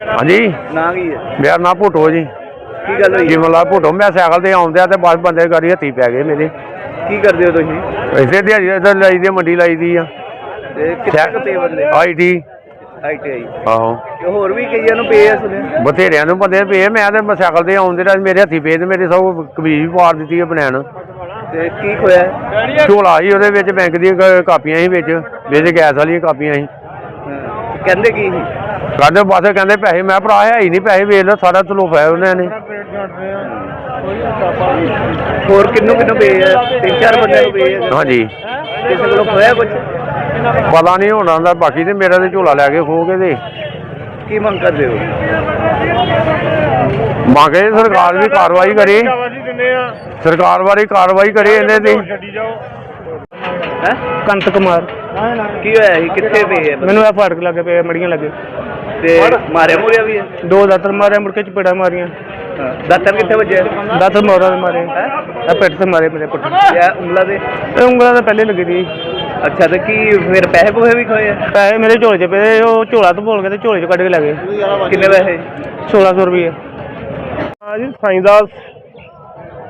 ਹਾਂਜੀ। ਨਾਂ ਕੀ ਹੈ? ਮੇਰਾ ਨਾਂ ਭੁੱਟੋ ਜੀ। ਕੀ ਗੱਲ ਹੋਈ? ਜੀਵਨ ਲਾਲ ਭੁੱਟੋ ਮੈਂ ਸਾਈਕਲ ਤੇ ਆਉਂਦਿਆ ਤੇ ਬਸ ਬੰਦੇ ਗਾੜੀ ਹੱਥੀ ਪੈ ਗਏ ਮੇਰੇ। ਕੀ ਕਰਦੇ ਹੋ ਤੁਸੀਂ? ਇਸੇ ਦਿਹਾੜੀ ਇੱਧਰ ਲਾਈ ਦੀ ਮੰਡੀ ਲਾਈ ਦੀ ਆ। ਤੇ ਕਿੱਥੇ ਕੁ ਬੰਦੇ? ਆਈਟੀ ਆਈਟੀਆਈ ਆਹੋ। ਤੇ ਹੋਰ ਵੀ ਕਈਆਂ ਨੂੰ ਪਏ ਆ ਸੁਣਿਆ ਬਥੇਰਿਆਂ ਨੂੰ ਬੰਦੇ ਪਏ ਮੈਂ ਤੇ ਮੈਂ ਸਾਈਕਲ ਤੇ ਆਉਂਦੇ ਰਾਜ ਮੇਰੇ ਹੱਥੀ ਪਏ ਤੇ ਮੇਰੇ ਸਭ ਕਮੀਜ਼ ਵੀ ਪਾੜ ਦਿੱਤੀ ਹੈ ਬਨੈਣ ਤੇ ਕੀ ਖੋਇਆ? ਹੈ? ਝੋਲਾ ਸੀ ਉਹਦੇ ਵਿੱਚ ਬੈਂਕ ਦੀਆਂ ਕ- ਕਾਪੀਆਂ ਸੀ ਵਿੱਚ ਵਿੱਚ ਗੈਸ ਵਾਲੀਆਂ ਕਾਪੀਆਂ ਸੀ। ਹਾਂ। ਕਹਿੰਦੇ ਕੀ ਸੀ? ਕਹਿੰਦੇ ਬਸ ਕਹਿੰਦੇ ਪੈਸੇ ਮੈਂ ਭਰਾ ਹੈ ਹੀ ਨਹੀਂ ਪੈਸੇ ਵੇਚ ਲਓ ਸਾਰਾ ਤਲੋਫਾ ਉਹਨਾਂ ਨੇ ਹੋਰ ਕਿੰਨੂੰ ਕਿੰਨੂੰ ਆ? ਤਿੰਨ ਚਾਰ ਬੰਦੇ ਨੂੰ ਆ। ਹਾਂਜੀ। ਕਿਸੇ ਕੋਲੋਂ ਖੋਇਆ ਕੁਝ ਪਤਾ ਨਹੀਂ ਹੋਣਾ ਦਾ ਬਾਕੀ ਤੇ ਮੇਰਾ ਤੇ ਝੋਲਾ ਲੈ ਕੇ ਖੋ ਕੇ ਤੇ। ਕੀ ਮੰਗ ਕਰਦੇ ਹੋ? ਮੰਗੇ ਸਰਕਾਰ ਵੀ ਕਾਰਵਾਈ ਕਰੇ। ਸਰਕਾਰ ਬਾਰੇ ਕਾਰਵਾਈ ਕਰੇ ਇਹਨੇ ਤੇ। ਹੈ? ਕੰਤ ਕੁਮਾਰ ਕੀ ਹੋਇਆ ਸੀ? ਕਿੱਥੇ ਪਏ? ਮੈਨੂੰ ਇਹ ਫਾੜਕ ਲੱਗੇ ਪਏ ਮੜੀਆਂ ਲੱਗੇ। ਤੇ ਮਾਰਿਆ ਮੁਰਿਆ ਵੀ ਹੈ? ਦੋ ਦਾਤਰ ਮਾਰੇ ਮੁੜ ਕੇ ਚਪੇੜਾ ਮਾਰੀਆਂ। ਦਾਤਰ ਕਿੱਥੇ ਵੱਜਿਆ? ਦਾਤਰ ਮੋਰਾਂ ਦੇ ਮਾਰੇ। ਇਹ ਪਿੱਠ ਤੇ ਮਾਰੇ ਮੇਰੇ ਪੁੱਟ ਉਂਗਲਾਂ ਦੇ? ਇਹ ਉਂਗਲਾਂ ਤਾਂ ਪਹਿਲੇ ਲੱਗੀ ਸੀ। ਅੱਛਾ ਤੇ ਕੀ ਫਿਰ ਪੈਸੇ ਪੂਸੇ ਵੀ ਖੋਏ ਆ? ਪੈਸੇ ਮੇਰੇ ਝੋਲੇ 'ਚ ਪਏ ਉਹ ਝੋਲਾ ਤੋਂ ਭੋਲ ਕੇ ਤੇ ਝੋਲੇ 'ਚ ਕੱਢ ਕੇ ਲੈ ਗਏ। ਕਿੰਨੇ ਪੈਸੇ? 1600 ਰੁਪਏ। ਹਾਂ ਜੀ ਸਾਈਂਦਾਸ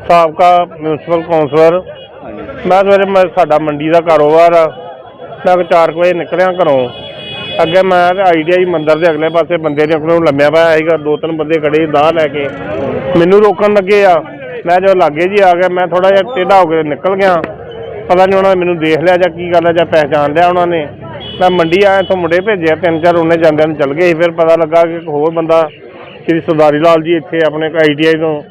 ਸਾਬਕਾ ਮਿਊਨਿਸਪਲ ਕਾਉਂਸਲਰ ਮੈਂ ਸਵੇਰੇ ਮੈਂ ਸਾਡਾ ਮੰਡੀ ਦਾ ਕਾਰੋਬਾਰ ਆ। ਮੈਂ ਕੁ ਚਾਰ ਕੁ ਵਜੇ ਨਿਕਲਿਆ ਘਰੋਂ। ਅੱਗੇ ਮੈਂ ਆਈਡੀਆਈ ਮੰਦਰ ਦੇ ਅਗਲੇ ਪਾਸੇ ਬੰਦੇ ਨੇ ਕੋਲੋਂ ਲੰਮਿਆ ਪਾਇਆ ਸੀਗਾ, ਦੋ ਤਿੰਨ ਬੰਦੇ ਖੜੇ ਦਾਹ ਲੈ ਕੇ। ਮੈਨੂੰ ਰੋਕਣ ਲੱਗੇ ਆ। ਮੈਂ ਜਦੋਂ ਲਾਗੇ ਜੀ ਆ ਗਿਆ, ਮੈਂ ਥੋੜਾ ਜਿਹਾ ਟੇਢਾ ਹੋ ਕੇ ਨਿਕਲ ਗਿਆ। ਪਤਾ ਨਹੀਂ ਉਹਨਾਂ ਨੇ ਮੈਨੂੰ ਦੇਖ ਲਿਆ ਜਾਂ ਕੀ ਗੱਲ ਹੈ ਜਾਂ ਪਹਿਚਾਣ ਲਿਆ ਉਹਨਾਂ ਨੇ। ਮੈਂ ਮੰਡੀ ਆਇਆ, ਇੱਥੋਂ ਮੁੰਡੇ ਭੇਜਿਆ, ਤਿੰਨ ਚਾਰ ਉਹਨੇ ਜਾਂਦਿਆਂ ਨੂੰ ਚੱਲ ਗਏ ਸੀ। ਫਿਰ ਪਤਾ ਲੱਗਾ ਕਿ ਇੱਕ ਹੋਰ ਬੰਦਾ ਸ਼੍ਰੀ ਸਰਦਾਰੀ ਲਾਲ ਜੀ ਇੱਥੇ ਆਪਣੇ ਆਈਟੀਆਈ ਤੋਂ।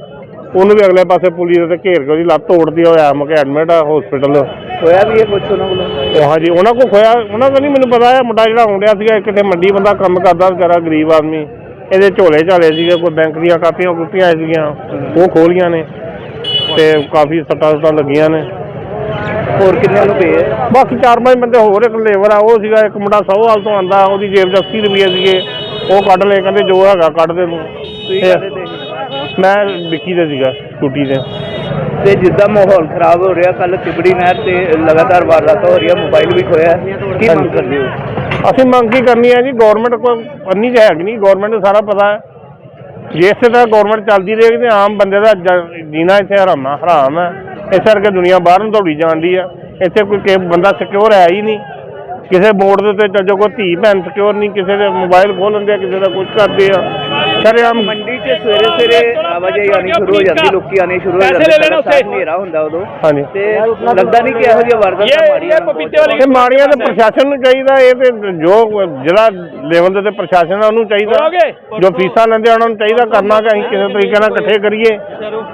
ਉਹਨੂੰ ਵੀ ਅਗਲੇ ਪਾਸੇ ਪੁਲਿਸ ਤੇ ਘੇਰ ਕੇ ਉਹਦੀ ਲੱਤ ਤੋੜਦੀ ਹੋਇਆ ਮੁਕੇ ਐਡਮਿਟ ਆ ਹਸਪੀਟਲ ਖੋਇਆ ਵੀ ਇਹ ਕੁਛ ਉਹਨਾਂ ਕੋਲੋਂ? ਉਹ ਹਾਂਜੀ ਉਹਨਾਂ ਕੋ ਖੋਇਆ ਉਹਨਾਂ ਕੋ ਨਹੀਂ ਮੈਨੂੰ ਪਤਾ ਹੈ ਮੁੰਡਾ ਜਿਹੜਾ ਆਉਂਦਿਆ ਸੀਗਾ ਕਿਤੇ ਮੰਡੀ ਬੰਦਾ ਕੰਮ ਕਰਦਾ ਵਿਚਾਰਾ ਗਰੀਬ ਆਦਮੀ। ਇਹਦੇ ਝੋਲੇ ਝਾਲੇ ਸੀਗੇ ਕੋਈ ਬੈਂਕ ਦੀਆਂ ਕਾਪੀਆਂ ਕੁਪੀਆਂ ਸੀਗੀਆਂ ਉਹ ਖੋਲੀਆਂ ਨੇ ਤੇ ਕਾਫੀ ਸੱਟਾਂ ਸੁੱਟਾਂ ਲੱਗੀਆਂ ਨੇ। ਹੋਰ ਕਿੰਨੇ ਨੂੰ ਪਏ ਆ? ਬਾਕੀ ਚਾਰ ਪੰਜ ਬੰਦੇ ਹੋਰ ਇੱਕ ਲੇਬਰ ਆ ਉਹ ਸੀਗਾ ਇੱਕ ਮੁੰਡਾ ਸੌਹਾਲ ਤੋਂ ਆਂਦਾ ਉਹਦੀ ਜੇਬ 'ਚ 80 ਰੁਪਏ ਸੀਗੇ ਉਹ ਕੱਢ ਲਏ ਕਹਿੰਦੇ ਜੋ ਹੈਗਾ ਕੱਢ ਦੇ ਤੂੰ। ਤੁਸੀਂ ਕਾਹਦੇ ਤੇ ਸੀ? ਮੈਂ ਵਿੱਕੀ ਦੇ ਸੀਗਾ ਸਕੂਟੀ ਤੇ। ਤੇ ਜਿੱਦਾਂ ਮਾਹੌਲ ਖਰਾਬ ਹੋ ਰਿਹਾ ਕੱਲ ਤਿਬੜੀ ਨਹਿਰ ਤੇ ਲਗਾਤਾਰ ਵਾਰਦਾਤਾਂ ਹੋ ਰਹੀਆਂ ਮੋਬਾਈਲ ਵੀ ਖੋਇਆ ਕੀ ਮੰਗ ਕਰਦੇ ਹੋ? ਅਸੀਂ ਮੰਗ ਕੀ ਕਰਨੀ ਹੈ ਜੀ ਗਵਰਨਮੈਂਟ ਕੋਲ ਅੰਨੀ ਤਾਂ ਹੈਗੀ ਨਹੀਂ ਗਵਰਨਮੈਂਟ ਨੂੰ ਸਾਰਾ ਪਤਾ ਹੈ। ਜੇ ਇਸੇ ਤਰ੍ਹਾਂ ਗਵਰਨਮੈਂਟ ਚੱਲਦੀ ਰਹੇਗੀ ਤੇ ਆਮ ਬੰਦੇ ਦਾ ਜੀਣਾ ਇੱਥੇ ਹਰਾਮ ਹਰਾਮ ਹੈ। ਇਸ ਕਰਕੇ ਦੁਨੀਆ ਬਾਹਰ ਨੂੰ ਦੌੜੀ ਜਾਂਦੀ ਆ। ਇੱਥੇ ਕੋਈ ਬੰਦਾ ਸਿਕਿਉਰ ਹੈ ਹੀ ਨਹੀਂ। ਕਿਸੇ ਮੋੜ ਦੇ ਉੱਤੇ ਚੱਲ ਜਾਓ ਕੋਈ ਧੀ ਭੈਣ ਸਿਕਿਉਰ ਨਹੀਂ ਕਿਸੇ ਦੇ ਮੋਬਾਈਲ ਖੋਲ ਲੈਂਦੇ ਆ ਕਿਸੇ ਦਾ ਕੁਝ ਕਰਦੇ ਆ। ਸ਼ਰੇਆਮ ਮੰਡੀ 'ਚ ਸਵੇਰੇ ਸਵੇਰੇ ਆਵਾਜਾਈ ਆਣੀ ਸ਼ੁਰੂ ਹੋ ਜਾਂਦੀ ਲੋਕੀ ਆਣੇ ਸ਼ੁਰੂ ਹੋ ਜਾਂਦੇ ਸਾਰਾ ਹਨੇਰਾ ਹੁੰਦਾ ਉਦੋਂ। ਹਾਂਜੀ। ਤੇ ਲੱਗਦਾ ਨਹੀਂ ਕਿ ਇਹੋ ਜਿਹੀ ਵਾਰਦਾਤਾਂ ਇਹ ਮਾੜੀਆਂ ਤੇ ਪ੍ਰਸ਼ਾਸਨ ਨੂੰ ਚਾਹੀਦਾ ਇਹ ਤੇ ਜੋ ਜਿਹੜਾ ਲੈਵਲ ਦੇ ਤੇ ਪ੍ਰਸ਼ਾਸਨ ਆ ਉਹਨੂੰ ਚਾਹੀਦਾ। ਜੋ ਫੀਸਾਂ ਲੈਂਦੇ ਉਹਨਾਂ ਨੂੰ ਚਾਹੀਦਾ ਕਰਨਾ ਕਿ ਅਸੀਂ ਕਿਸੇ ਤਰੀਕੇ ਨਾਲ ਇਕੱਠੇ ਕਰੀਏ।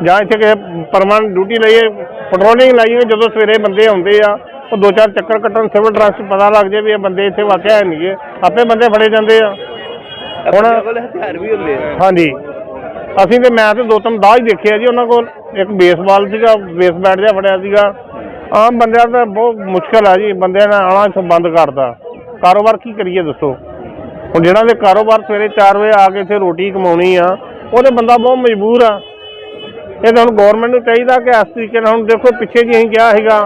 ਜਾਂ ਇੱਥੇ ਕਿਸੇ ਪਰਮਾਨੈਂਟ ਡਿਊਟੀ ਲਈਏ ਪੈਟਰੋਲਿੰਗ ਲਾਈਏ ਜਦੋਂ ਸਵੇਰੇ ਬੰਦੇ ਆਉਂਦੇ ਆ ਉਹ ਦੋ ਚਾਰ ਚੱਕਰ ਕੱਟਣ ਸਿਵਲ ਡਰੈਸ ਪਤਾ ਲੱਗ ਜੇ ਵੀ ਇਹ ਬੰਦੇ ਇੱਥੇ ਵਾਕਿਆ ਹੈ ਨਹੀਂਗੇ ਆਪੇ ਬੰਦੇ ਫੜੇ ਜਾਂਦੇ ਆ। ਹੁਣ ਕੋਲ ਹਥਿਆਰ ਵੀ ਹੁੰਦੇ ਆ। ਹਾਂਜੀ। ਅਸੀਂ ਤੇ ਮੈਂ ਤੇ ਦੋ ਤਿੰਨ ਦਾਜ ਦੇਖਿਆ ਜੀ ਉਹਨਾਂ ਕੋਲ। ਇੱਕ ਬੇਸਬਾਲ ਸੀਗਾ ਬੇਸ ਬੈਟ ਜਿਹਾ ਫੜਿਆ ਸੀਗਾ। ਆਮ ਬੰਦਿਆਂ ਦਾ ਬਹੁਤ ਮੁਸ਼ਕਲ ਆ ਜੀ ਬੰਦਿਆਂ ਨੇ ਆਉਣਾ ਇੱਥੋਂ ਬੰਦ ਕਰਦਾ। ਕਾਰੋਬਾਰ ਕੀ ਕਰੀਏ ਦੱਸੋ? ਹੁਣ ਜਿਹੜਾ ਦੇ ਕਾਰੋਬਾਰ ਸਵੇਰੇ 4 ਵਜੇ ਆ ਕੇ ਇੱਥੇ ਰੋਟੀ ਕਮਾਉਣੀ ਆ ਉਹਦੇ ਬੰਦਾ ਬਹੁਤ ਮਜਬੂਰ ਆ। ਇਹ ਤਾਂ ਹੁਣ ਗਵਰਨਮੈਂਟ ਨੂੰ ਚਾਹੀਦਾ ਕਿ ਇਸ ਤਰੀਕੇ ਨਾਲ ਹੁਣ ਦੇਖੋ ਪਿੱਛੇ ਜੀ ਅਸੀਂ ਕਿਹਾ ਸੀਗਾ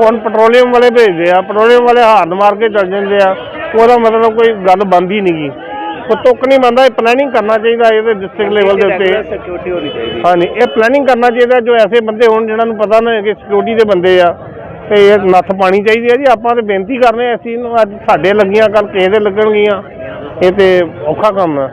ਹੁਣ ਪੈਟਰੋਲੀਅਮ ਵਾਲੇ ਭੇਜਦੇ ਆ ਪੈਟਰੋਲੀਅਮ ਵਾਲੇ ਹਾਰਨ ਮਾਰ ਕੇ ਚੱਲ ਜਾਂਦੇ ਆ। ਉਹਦਾ ਮਤਲਬ ਕੋਈ ਗੱਲ ਬਣਦੀ ਨਹੀਂਗੀ ਉਹ ਤੁੱਕ ਨਹੀਂ ਬੰਦਾ ਇਹ ਪਲੈਨਿੰਗ ਕਰਨਾ ਚਾਹੀਦਾ ਇਹਦੇ ਡਿਸਟ੍ਰਿਕਟ ਲੈਵਲ ਦੇ ਉੱਤੇ। ਸਿਕਿਉਰਿਟੀ ਹੋਣੀ ਚਾਹੀਦੀ। ਹਾਂਜੀ ਇਹ ਪਲੈਨਿੰਗ ਕਰਨਾ ਚਾਹੀਦਾ ਜੋ ਐਸੇ ਬੰਦੇ ਹੋਣ ਜਿਨ੍ਹਾਂ ਨੂੰ ਪਤਾ ਨਾ ਕਿ ਸਿਕਿਉਰਿਟੀ ਦੇ ਬੰਦੇ ਆ ਤੇ ਇਹ ਨੱਥ ਪਾਣੀ ਚਾਹੀਦੀ ਹੈ ਜੀ। ਆਪਾਂ ਤੇ ਬੇਨਤੀ ਕਰਨੇ ਆ ਚੀਜ਼ ਨੂੰ ਅੱਜ ਸਾਡੇ ਲੱਗੀਆਂ ਕੱਲ ਕਿਸੇ ਦੇ ਲੱਗਣਗੀਆਂ। ਇਹ ਤੇ ਔਖਾ ਕੰਮ ਹੈ